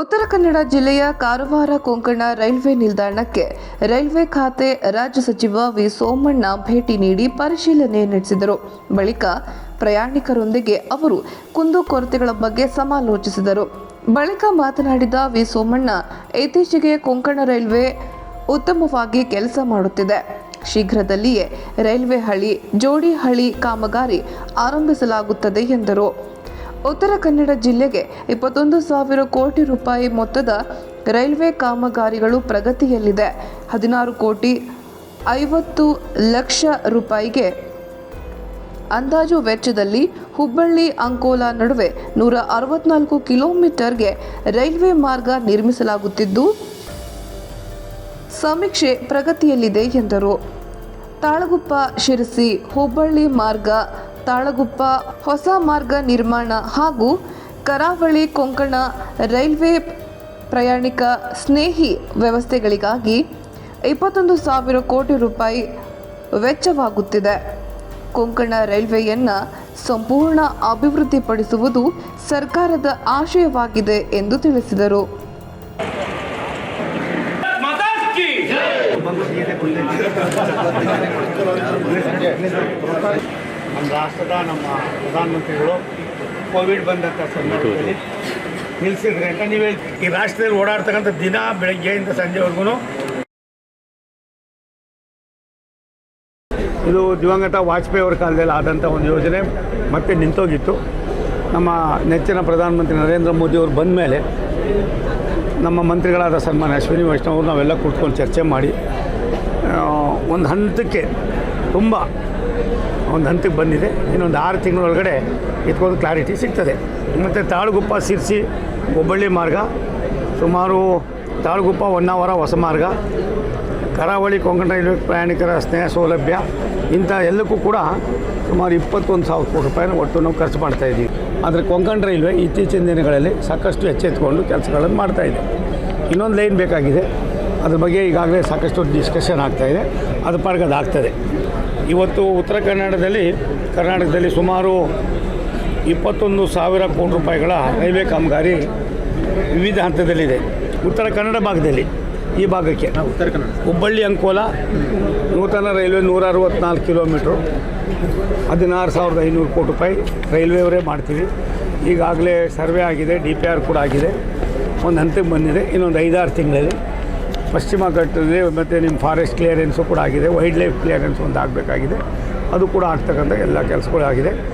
ಉತ್ತರ ಕನ್ನಡ ಜಿಲ್ಲೆಯ ಕಾರವಾರ ಕೊಂಕಣ ರೈಲ್ವೆ ನಿಲ್ದಾಣಕ್ಕೆ ರೈಲ್ವೆ ಖಾತೆ ರಾಜ್ಯ ಸಚಿವ ವಿ ಸೋಮಣ್ಣ ಭೇಟಿ ನೀಡಿ ಪರಿಶೀಲನೆ ನಡೆಸಿದರು. ಬಳಿಕ ಪ್ರಯಾಣಿಕರೊಂದಿಗೆ ಅವರು ಕುಂದುಕೊರತೆಗಳ ಬಗ್ಗೆ ಸಮಾಲೋಚಿಸಿದರು. ಬಳಿಕ ಮಾತನಾಡಿದ ವಿ ಸೋಮಣ್ಣ, ಇತ್ತೀಚೆಗೆ ಕೊಂಕಣ ರೈಲ್ವೆ ಉತ್ತಮವಾಗಿ ಕೆಲಸ ಮಾಡುತ್ತಿದೆ. ಶೀಘ್ರದಲ್ಲಿಯೇ ರೈಲ್ವೆ ಹಳಿ, ಜೋಡಿ ಹಳಿ ಕಾಮಗಾರಿ ಆರಂಭಿಸಲಾಗುತ್ತದೆ ಎಂದರು. ಉತ್ತರ ಕನ್ನಡ ಜಿಲ್ಲೆಗೆ ಇಪ್ಪತ್ತೊಂದು ಸಾವಿರ ಕೋಟಿ ರೂಪಾಯಿ ಮೊತ್ತದ ರೈಲ್ವೆ ಕಾಮಗಾರಿಗಳು ಪ್ರಗತಿಯಲ್ಲಿದೆ. ಹದಿನಾರು ಕೋಟಿ ಐವತ್ತು ಲಕ್ಷ ರೂಪಾಯಿಗೆ ಅಂದಾಜು ವೆಚ್ಚದಲ್ಲಿ ಹುಬ್ಬಳ್ಳಿ ಅಂಕೋಲಾ ನಡುವೆ ನೂರ ಅರವತ್ನಾಲ್ಕು ಕಿಲೋಮೀಟರ್ಗೆ ರೈಲ್ವೆ ಮಾರ್ಗ ನಿರ್ಮಿಸಲಾಗುತ್ತಿದ್ದು, ಸಮೀಕ್ಷೆ ಪ್ರಗತಿಯಲ್ಲಿದೆ ಎಂದರು. ತಾಳಗುಪ್ಪ ಶಿರಸಿ ಹುಬ್ಬಳ್ಳಿ ಮಾರ್ಗ ತಾಳಗುಪ್ಪ ಹೊಸ ಮಾರ್ಗ ನಿರ್ಮಾಣ ಹಾಗೂ ಕರಾವಳಿ ಕೊಂಕಣ ರೈಲ್ವೆ ಪ್ರಯಾಣಿಕ ಸ್ನೇಹಿ ವ್ಯವಸ್ಥೆಗಳಿಗಾಗಿ ಇಪ್ಪತ್ತೊಂದು ಸಾವಿರ ಕೋಟಿ ರೂಪಾಯಿ ವೆಚ್ಚವಾಗುತ್ತಿದೆ. ಕೊಂಕಣ ರೈಲ್ವೆಯನ್ನು ಸಂಪೂರ್ಣ ಅಭಿವೃದ್ಧಿಪಡಿಸುವುದು ಸರ್ಕಾರದ ಆಶಯವಾಗಿದೆ ಎಂದು ತಿಳಿಸಿದರು. ನಮ್ಮ ರಾಷ್ಟ್ರದ ನಮ್ಮ ಪ್ರಧಾನಮಂತ್ರಿಗಳು ಕೋವಿಡ್ ಬಂದಂಥ ಸಂದರ್ಭದಲ್ಲಿ ನಿಲ್ಲಿಸಿದ್ರೆ ಅಂತ ನೀವು ಈ ರಾಷ್ಟ್ರದಲ್ಲಿ ಓಡಾಡ್ತಕ್ಕಂಥ ದಿನ ಬೆಳಗ್ಗೆಯಿಂದ ಸಂಜೆವರೆಗೂ ಇದು ದಿವಂಗತ ವಾಜಪೇಯಿ ಅವರ ಕಾಲದಲ್ಲಿ ಆದಂಥ ಒಂದು ಯೋಜನೆ ಮತ್ತೆ ನಿಂತೋಗಿತ್ತು. ನಮ್ಮ ನೆಚ್ಚಿನ ಪ್ರಧಾನಮಂತ್ರಿ ನರೇಂದ್ರ ಮೋದಿ ಅವರು ಬಂದ ಮೇಲೆ ನಮ್ಮ ಮಂತ್ರಿಗಳಾದ ಸನ್ಮಾನ್ಯ ಅಶ್ವಿನಿ ವೈಷ್ಣವ್ ಅವರು ನಾವೆಲ್ಲ ಕೂತ್ಕೊಂಡು ಚರ್ಚೆ ಮಾಡಿ ಒಂದು ಹಂತಕ್ಕೆ ತುಂಬ ಒಂದು ಹಂತಕ್ಕೆ ಬಂದಿದೆ. ಇನ್ನೊಂದು ಆರು ತಿಂಗಳೊಳಗಡೆ ಇದಕ್ಕೊಂದು ಕ್ಲಾರಿಟಿ ಸಿಗ್ತದೆ. ಮತ್ತು ತಾಳುಗುಪ್ಪ ಸಿರ್ಸಿ ಹುಬ್ಬಳ್ಳಿ ಮಾರ್ಗ, ಸುಮಾರು ತಾಳುಗುಪ್ಪ ಹೊನ್ನಾವರ ಹೊಸ ಮಾರ್ಗ ಕರಾವಳಿ ಕೊಂಕಣ ರೈಲ್ವೆ ಪ್ರಯಾಣಿಕರ ಸ್ನೇಹ ಸೌಲಭ್ಯ, ಇಂಥ ಎಲ್ಲಕ್ಕೂ ಕೂಡ ಸುಮಾರು ಇಪ್ಪತ್ತೊಂದು ಸಾವಿರ ಕೋಟಿ ರೂಪಾಯಿನ ಒಟ್ಟು ನಾವು ಖರ್ಚು ಮಾಡ್ತಾ ಇದ್ದೀವಿ. ಆದರೆ ಕೊಂಕಣ ರೈಲ್ವೆ ಇತ್ತೀಚಿನ ದಿನಗಳಲ್ಲಿ ಸಾಕಷ್ಟು ಎಚ್ಚೆತ್ತುಕೊಂಡು ಕೆಲಸಗಳನ್ನು ಮಾಡ್ತಾಯಿದೆ ಇನ್ನೊಂದು ಲೈನ್ ಬೇಕಾಗಿದೆ. ಅದ್ರ ಬಗ್ಗೆ ಈಗಾಗಲೇ ಸಾಕಷ್ಟು ಡಿಸ್ಕಷನ್ ಆಗ್ತಾಯಿದೆ ಅದು ಪಾರ್ಗೆ ಅದು ಆಗ್ತದೆ ಇವತ್ತು ಉತ್ತರ ಕನ್ನಡದಲ್ಲಿ ಕರ್ನಾಟಕದಲ್ಲಿ ಸುಮಾರು ಇಪ್ಪತ್ತೊಂದು ಸಾವಿರ ಕೋಟಿ ರೂಪಾಯಿಗಳ ರೈಲ್ವೆ ಕಾಮಗಾರಿ ವಿವಿಧ ಹಂತದಲ್ಲಿದೆ. ಉತ್ತರ ಕನ್ನಡ ಭಾಗದಲ್ಲಿ ಈ ಭಾಗಕ್ಕೆ. ಉತ್ತರ ಕನ್ನಡ. ಹುಬ್ಬಳ್ಳಿ ಅಂಕೋಲ ನೂತನ ರೈಲ್ವೆ ನೂರ ಅರವತ್ನಾಲ್ಕು ಕಿಲೋಮೀಟ್ರು. ಹದಿನಾರು ಸಾವಿರದ ಐನೂರು ಕೋಟಿ ರೂಪಾಯಿ ರೈಲ್ವೆಯವರೇ ಮಾಡ್ತೀವಿ. ಈಗಾಗಲೇ ಸರ್ವೆ ಆಗಿದೆ ಡಿ ಪಿ ಆರ್ ಕೂಡ ಆಗಿದೆ. ಒಂದು ಹಂತಕ್ಕೆ ಬಂದಿದೆ ಇನ್ನೊಂದು ಐದಾರು ತಿಂಗಳಲ್ಲಿ. ಪಶ್ಚಿಮ ಘಟ್ಟದಲ್ಲಿ ಮತ್ತು ನಿಮ್ಮ ಫಾರೆಸ್ಟ್ ಕ್ಲಿಯರೆನ್ಸು ಕೂಡ ಆಗಿದೆ ವೈಲ್ಡ್ ಲೈಫ್ ಕ್ಲಿಯರೆನ್ಸ್ ಒಂದು ಆಗಬೇಕಾಗಿದೆ ಅದು ಕೂಡ ಆಗ್ತಕ್ಕಂಥ ಎಲ್ಲ ಕೆಲಸಗಳು ಆಗಿದೆ